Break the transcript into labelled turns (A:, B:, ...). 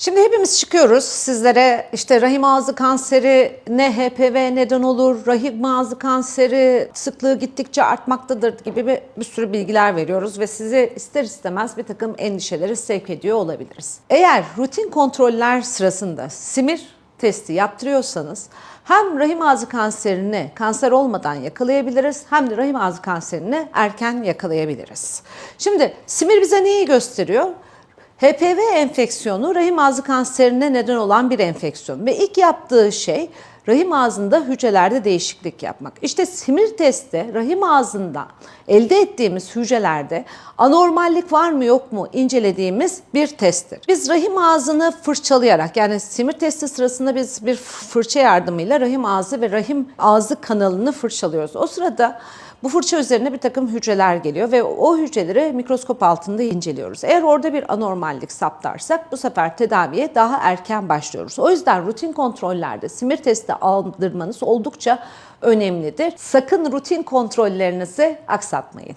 A: Şimdi hepimiz çıkıyoruz sizlere işte rahim ağzı kanseri ne HPV neden olur, rahim ağzı kanseri sıklığı gittikçe artmaktadır gibi bir, bir sürü bilgiler veriyoruz ve sizi ister istemez bir takım endişelere sevk ediyor olabiliriz. Eğer rutin kontroller sırasında simir testi yaptırıyorsanız hem rahim ağzı kanserini kanser olmadan yakalayabiliriz hem de rahim ağzı kanserini erken yakalayabiliriz. Şimdi simir bize neyi gösteriyor? HPV enfeksiyonu rahim ağzı kanserine neden olan bir enfeksiyon ve ilk yaptığı şey rahim ağzında hücrelerde değişiklik yapmak. İşte simir testi rahim ağzında elde ettiğimiz hücrelerde anormallik var mı yok mu incelediğimiz bir testtir. Biz rahim ağzını fırçalayarak yani simir testi sırasında biz bir fırça yardımıyla rahim ağzı ve rahim ağzı kanalını fırçalıyoruz. O sırada bu fırça üzerine bir takım hücreler geliyor ve o hücreleri mikroskop altında inceliyoruz. Eğer orada bir anormallik saptarsak bu sefer tedaviye daha erken başlıyoruz. O yüzden rutin kontrollerde simir testi aldırmanız oldukça önemlidir. Sakın rutin kontrollerinizi aksatmayın.